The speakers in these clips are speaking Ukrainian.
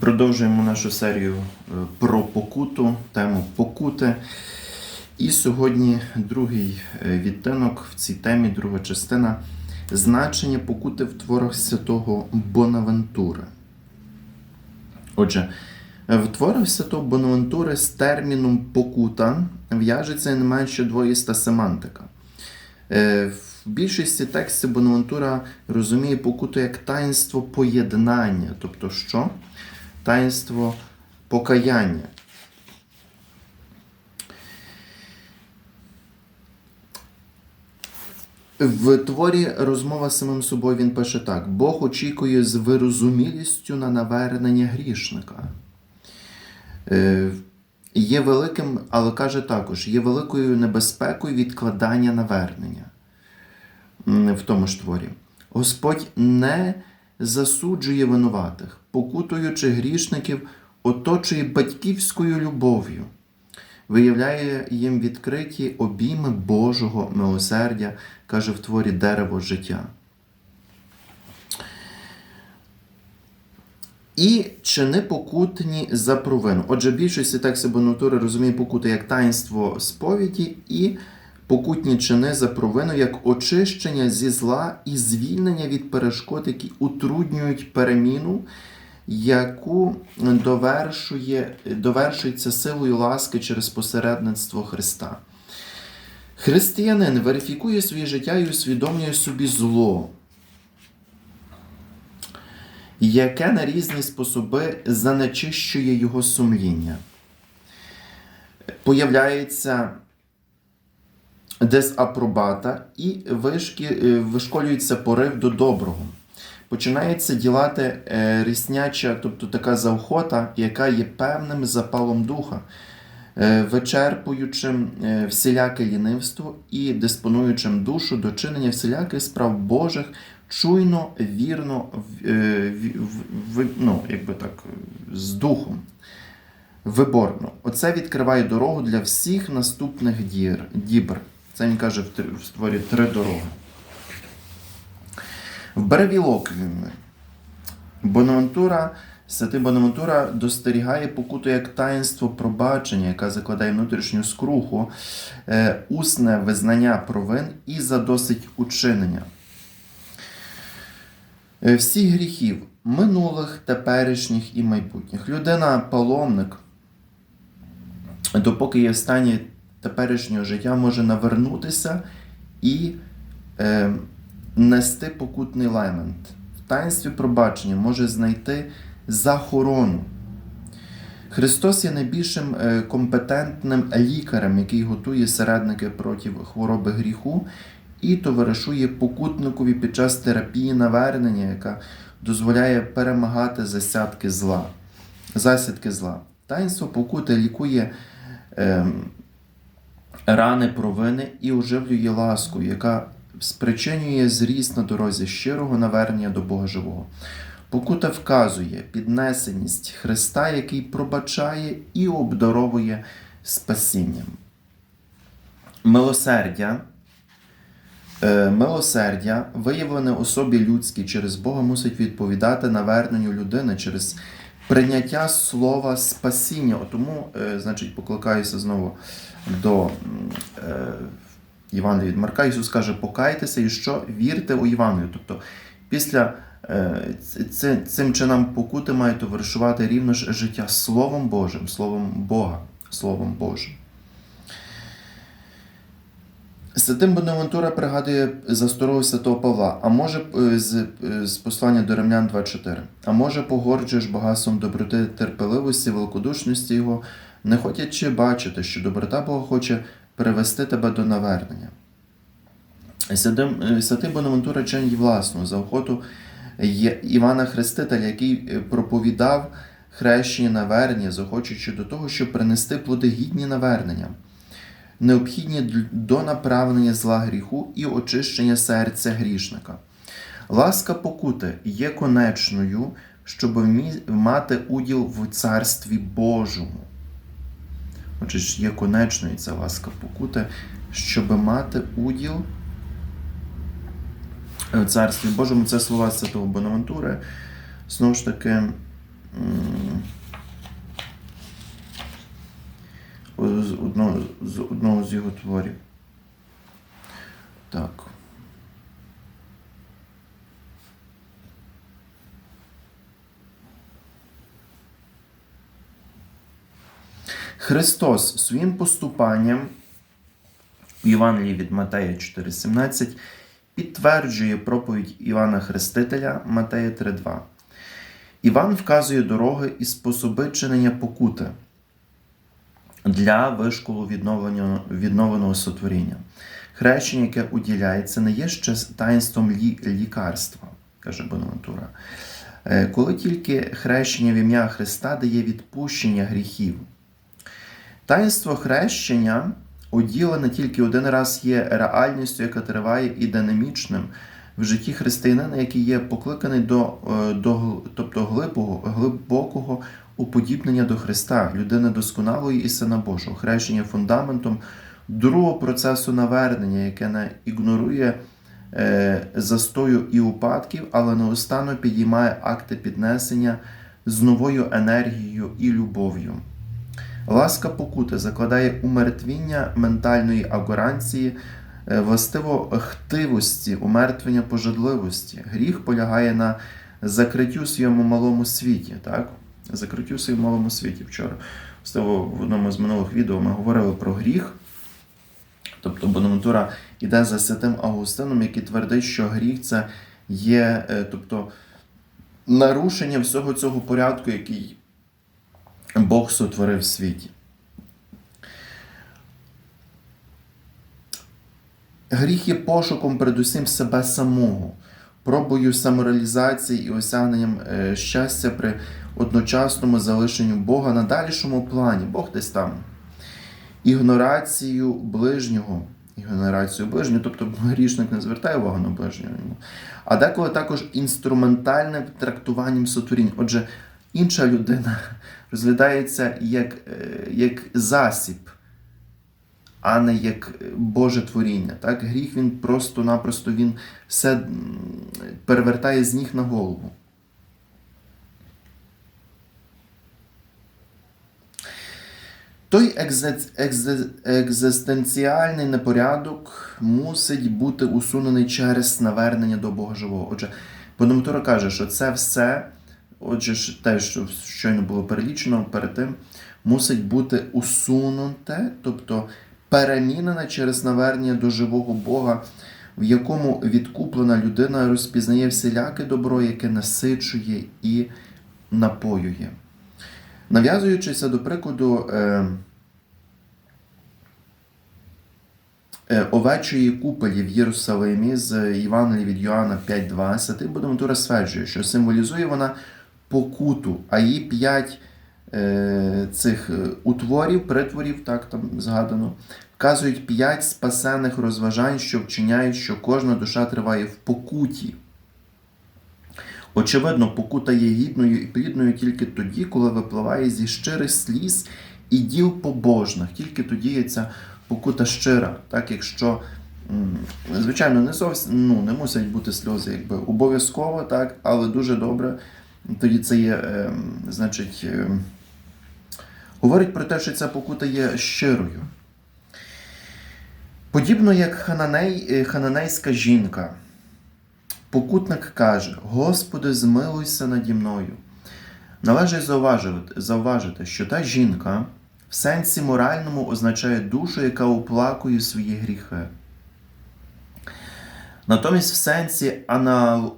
Продовжуємо нашу серію е, про покуту, тему покути. І сьогодні другий е, відтинок в цій темі, друга частина значення покути в творах святого Бонавентури. Отже, е, в творах святого Бонавентури з терміном покута в'яжеться не менше двоїста семантика. В більшості текстів Бонавентура розуміє покуту як таїнство поєднання, тобто що? Таїнство покаяння. В творі розмова з самим собою він пише так: Бог очікує з вирозумілістю на навернення грішника. Е, Є великим, але каже також, є великою небезпекою відкладання навернення в тому ж творі. Господь не засуджує винуватих, покутуючи грішників, оточує батьківською любов'ю, виявляє їм відкриті обійми Божого милосердя, каже в творі дерево життя. І чини покутні за провину. Отже, більшість текстів Бонатури розуміє покути як таїнство сповіді і покутні чини за провину як очищення зі зла і звільнення від перешкод, які утруднюють переміну, яку довершує, довершується силою ласки через посередництво Христа. Християнин верифікує своє життя і усвідомлює собі зло яке на різні способи занечищує його сумління. Появляється дезапробата і вишкі, е, вишколюється порив до доброго. Починається ділати е, рісняча, тобто така заохота, яка є певним запалом духа, е, вичерпуючим всіляке лінивство і диспонуючим душу до чинення всіляких справ Божих, чуйно, вірно, ну, якби так, з духом. Виборно. Оце відкриває дорогу для всіх наступних дібр. Це він каже в, створі три дороги. В Беревілоквіумі Бонавентура, святий Бонавентура достерігає покуту як таїнство пробачення, яка закладає внутрішню скруху, е, усне визнання провин і задосить учинення. Е, всіх гріхів минулих, теперішніх і майбутніх. Людина паломник, допоки є в стані теперішнього життя, може навернутися і е, нести покутний лемент. В таїнстві пробачення може знайти захорону. Христос є найбільшим е, компетентним лікарем, який готує середники проти хвороби гріху і товаришує покутникові під час терапії навернення, яка дозволяє перемагати засядки зла, засідки зла. Таїнство покути лікує ем, рани провини і оживлює ласку, яка спричинює зріст на дорозі щирого навернення до Бога живого. Покута вказує піднесеність Христа, який пробачає і обдаровує спасінням. Милосердя. Е, Милосердя, виявлене особі людській через Бога, мусить відповідати наверненню людини через прийняття слова спасіння. Тому, е, значить, покликаюся знову до е, Євангелія від Марка. Ісус каже, покайтеся і що вірте у Євангелію. Тобто, після е, цим чином покути має товаришувати рівно ж життя Словом Божим, Словом Бога, Словом Божим. Святим Бонавентура пригадує за старого святого Павла, а може е, з, е, з послання до Римлян 2.4. А може погорджуєш багатством доброти, терпеливості, великодушності Його, не хотячи бачити, що доброта Бога хоче привести тебе до навернення. Святим, е, Святий Бонавентура чинить власну за охоту Івана Хрестителя, який проповідав хрещення навернення, захочучи до того, щоб принести плоди гідні навернення необхідні до направлення зла гріху і очищення серця грішника. Ласка покути є конечною, щоб мати уділ в Царстві Божому. Отже, є конечною ця ласка покути, щоб мати уділ в Царстві Божому. Це слова Святого Бонавентури. Знову ж таки, м, одного, з одного з його творів. Так. Христос своїм поступанням у Євангелії від Матея 4,17 підтверджує проповідь Івана Хрестителя Матея 3,2. Іван вказує дороги і способи чинення покути для вишколу відновленого сотворіння. Хрещення, яке уділяється, не є ще таїнством лі, лікарства, каже Бонавентура. Е, Коли тільки хрещення в ім'я Христа дає відпущення гріхів. Таїнство хрещення оділене тільки один раз є реальністю, яка триває і динамічним в житті християнина, який є покликаний до, е, до тобто глибокого, глибокого уподібнення до Христа, людини досконалої і Сина Божого. Хрещення фундаментом другого процесу навернення, яке не ігнорує е, застою і упадків, але неустанно підіймає акти піднесення з новою енергією і любов'ю. Ласка покути закладає умертвіння ментальної агоранції, е, властиво хтивості, умертвення пожадливості. Гріх полягає на закриттю своєму малому світі. Так? Закриттю в малому світі. Вчора властиво, в одному з минулих відео ми говорили про гріх. Тобто Бонавентура йде за святим Августином, який твердить, що гріх це є е, тобто, нарушення всього цього порядку, який Бог сотворив в світі. Гріх є пошуком передусім себе самого, пробою самореалізації і осягненням е, щастя при одночасному залишенню Бога на дальшому плані. Бог десь там. Ігнорацію ближнього. Ігнорацію ближнього, тобто грішник не звертає увагу на ближнього. А деколи також інструментальним трактуванням сотворінь. Отже, інша людина розглядається як, е, як засіб, а не як Боже творіння. Так? Гріх він просто-напросто він все перевертає з ніг на голову. Той екзистенціальний непорядок мусить бути усунений через навернення до Бога живого. Отже, Бонаматура каже, що це все, отже, те, що щойно було перелічено перед тим, мусить бути усунуте, тобто перемінене через навернення до живого Бога, в якому відкуплена людина розпізнає всіляке добро, яке насичує і напоює. Нав'язуючися до прикладу е, е, овечої куполі в Єрусалимі з Євангелії від Йоанна 5.2, святий Бонаматура стверджує, що символізує вона покуту, а її п'ять е, цих утворів, притворів, так там згадано, вказують п'ять спасених розважань, що вчиняють, що кожна душа триває в покуті. Очевидно, покута є гідною і плідною тільки тоді, коли випливає зі щирих сліз і діл побожних. Тільки тоді є ця покута щира. Так, якщо, звичайно, не зовсім ну, не мусять бути сльози, якби обов'язково, так, але дуже добре. Тоді це є, е, значить, е, говорить про те, що ця покута є щирою. Подібно як хананей, е, хананейська жінка. Покутник каже: Господи, змилуйся наді мною. Належить зауважити, зауважити, що та жінка в сенсі моральному означає душу, яка оплакує свої гріхи. Натомість в сенсі ана...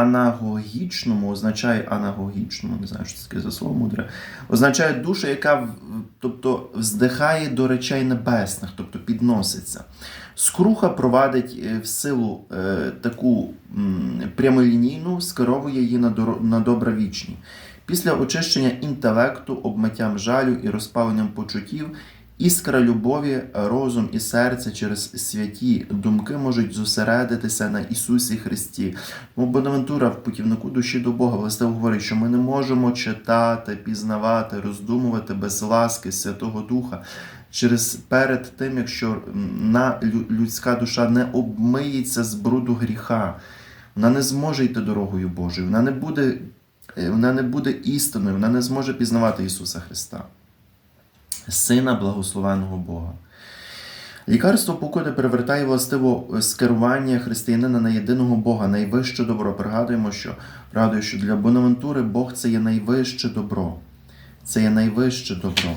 анагогічному означає анагогічному, не знаю, що це таке за слово мудре, означає душу, яка тобто, вздихає до речей небесних, тобто підноситься. Скруха провадить е, в силу е, таку м, прямолінійну, скеровує її на, доро- на добра вічні. Після очищення інтелекту, обмиттям жалю і розпаленням почуттів, іскра любові, розум і серце через святі думки можуть зосередитися на Ісусі Христі. Тому Бонавентура в путівнику душі до Бога властиво говорить, що ми не можемо читати, пізнавати, роздумувати без ласки Святого Духа. Через перед тим, якщо на людська душа не обмиється з бруду гріха, вона не зможе йти дорогою Божою, вона не буде, вона не буде істиною, вона не зможе пізнавати Ісуса Христа. Сина благословеного Бога. Лікарство покути привертає властиво скерування християнина на єдиного Бога, найвище добро. Пригадуємо, що пригадую, що для Бонавентури Бог це є найвище добро. Це є найвище добро.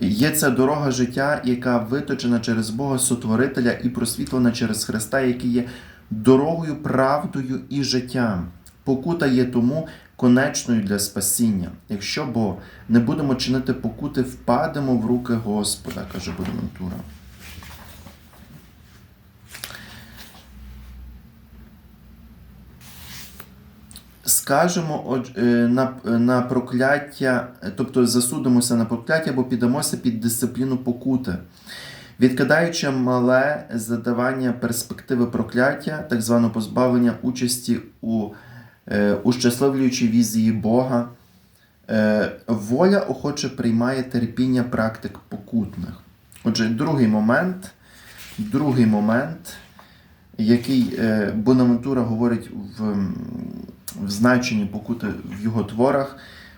Є ця дорога життя, яка виточена через Бога Сотворителя і просвітлена через Христа, який є дорогою, правдою і життям. Покута є тому конечною для спасіння. Якщо бо не будемо чинити покути, впадемо в руки Господа, каже Бонавентура. Скажемо е, на, на прокляття, е, тобто засудимося на прокляття або піддамося під дисципліну покути. Відкидаючи мале задавання перспективи прокляття, так зване позбавлення участі у е, ущасливлюючій візії Бога, е, воля охоче приймає терпіння практик покутних. Отже, другий момент, другий момент, який е, Бонавентура говорить в, в значенні покути в його творах.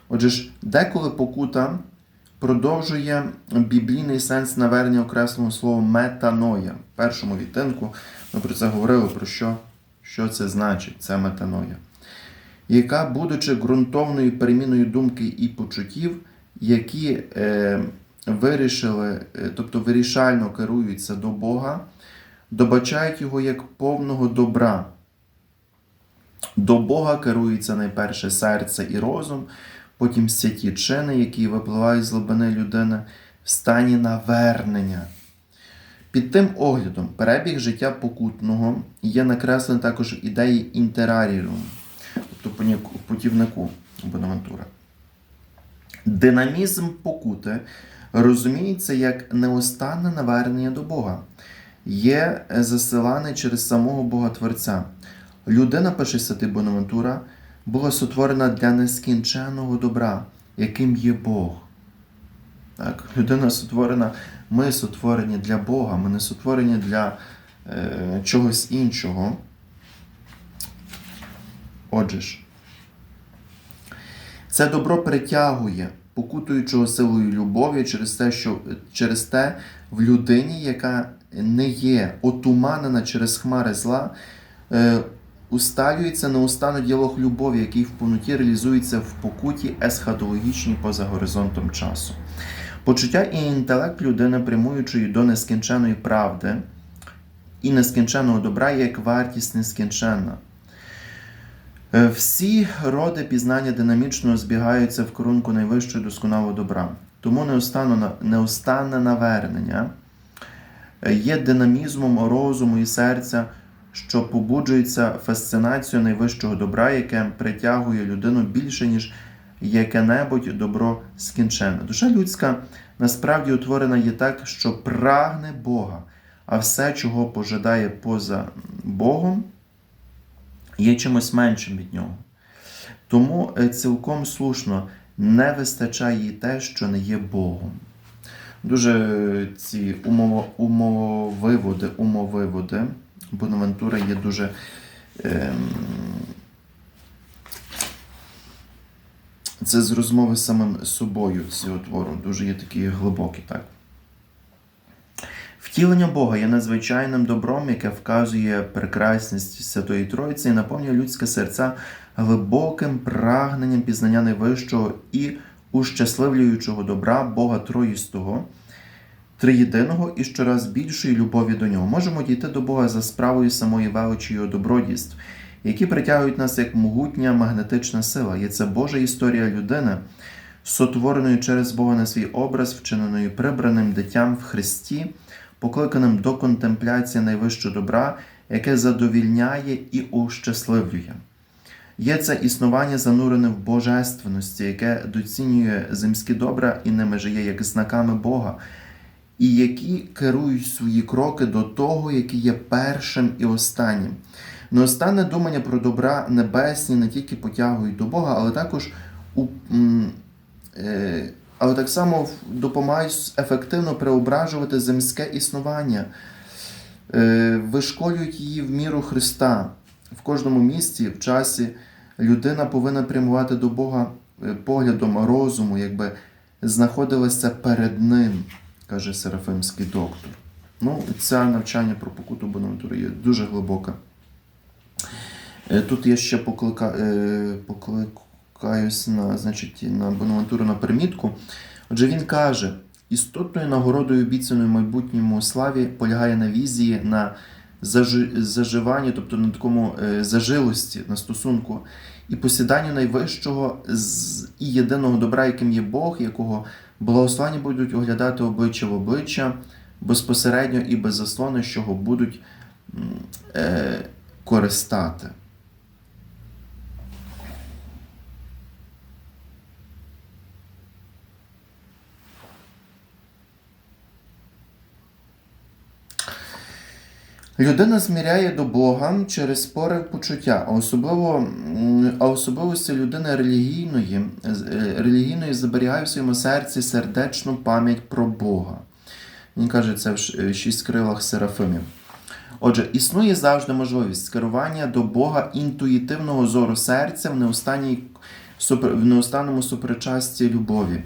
Отже ж, деколи покута продовжує біблійний сенс навернення окресленого слова метаноя. В першому відтинку ми про це говорили, про що, що це значить, це метаноя. Яка, будучи ґрунтовною переміною думки і почуттів, які е, вирішили, е, тобто вирішально керуються до Бога, добачають його як повного добра. До Бога керується найперше серце і розум, потім святі чини, які випливають з глибини людини в стані навернення. Під тим оглядом перебіг життя покутного є накреслений також ідеї інтераріум, поняку- путівнику Бонавентура. Динамізм покути розуміється як неустанне навернення до Бога, є засиланий через самого Бога Творця. Людина, пише Святий Бонавентура, була сотворена для нескінченного добра, яким є Бог. Так, людина сотворена, ми сотворені для Бога, ми не сотворені для е, чогось іншого. Отже ж, це добро притягує покутуючого силою любові через те, що через те в людині, яка не є отуманена через хмари зла, е, усталюється неустанно діалог любові, який в повноті реалізується в покуті есхатологічній поза горизонтом часу. Почуття і інтелект людини, прямуючої до нескінченої правди і нескінченого добра, є як вартість нескінченна. Е, Всі роди пізнання динамічно збігаються в корунку найвищого досконалого добра. Тому неустанне навернення е, є динамізмом розуму і серця, що побуджується фасцинацією найвищого добра, яке притягує людину більше, ніж яке-небудь добро скінченне. Душа людська насправді утворена є так, що прагне Бога, а все, чого пожадає поза Богом, є чимось меншим від нього. Тому е, цілком слушно не вистачає їй те, що не є Богом. Дуже е, ці умовиводи, умовиводи Бонавентура є дуже. Ем, це з розмови з самим собою цього твору, дуже є такі глибокі, так. Втілення Бога є надзвичайним добром, яке вказує прекрасність Святої Тройці і наповнює людське серця глибоким прагненням пізнання найвищого і ущасливлюючого добра Бога Троїстого, триєдиного і щораз більшої любові до нього. Можемо дійти до Бога за справою самої величі його добродійств, які притягують нас як могутня магнетична сила. Є це Божа історія людини, сотвореною через Бога на свій образ, вчиненою прибраним дитям в Христі, покликаним до контемпляції найвищого добра, яке задовільняє і ущасливлює. Є це існування занурене в божественності, яке доцінює земські добра і ними жиє як знаками Бога, і які керують свої кроки до того, який є першим і останнім. Неостанне думання про добра небесні не тільки потягують до Бога, але також у, е, але так само допомагають ефективно преображувати земське існування, е, вишколюють її в міру Христа. В кожному місці, в часі людина повинна прямувати до Бога е, поглядом розуму, якби знаходилася перед ним, каже Серафимський доктор. Ну, це навчання про покуту Бонавентури є дуже глибоке. Тут я ще поклика, е, покликаюсь на, значить, на Бонавентуру на примітку. Отже, він каже: істотною нагородою обіцяною майбутньому славі полягає на візії, на зажи- заживанні, тобто на такому е, зажилості, на стосунку і посіданню найвищого і єдиного добра, яким є Бог, якого благословені будуть оглядати обличчя в обличчя, безпосередньо і без заслони, з чого будуть е, користати. Людина зміряє до Бога через порив почуття, а особливо а особливості людини релігійної, е, релігійної зберігає в своєму серці сердечну пам'ять про Бога. Він каже це в е, шість крилах Серафимів. Отже, існує завжди можливість скерування до Бога інтуїтивного зору серця в неустанній в неустанному суперчасті любові.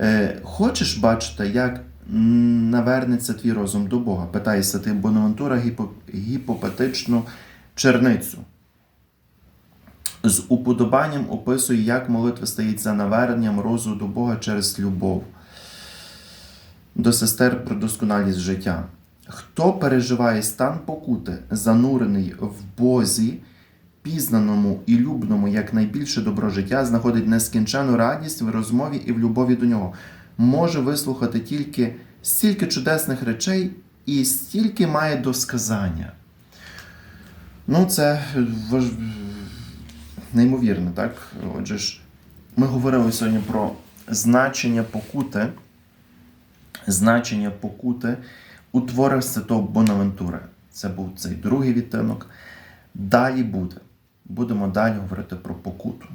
Е, хочеш бачити, як навернеться твій розум до Бога? Питає святий Бонавентура гіпопетичну черницю. З уподобанням описує, як молитва стається наверненням розуму до Бога через любов. До сестер про досконалість життя. Хто переживає стан покути, занурений в Бозі, пізнаному і любному як найбільше добро життя, знаходить нескінчену радість в розмові і в любові до нього, може вислухати тільки стільки чудесних речей і стільки має до сказання. Ну, це неймовірно, так? Отже ж, ми говорили сьогодні про значення покути, значення покути у творах Святого Бонавентури. Це був цей другий відтинок. Далі буде. Будемо далі говорити про покуту.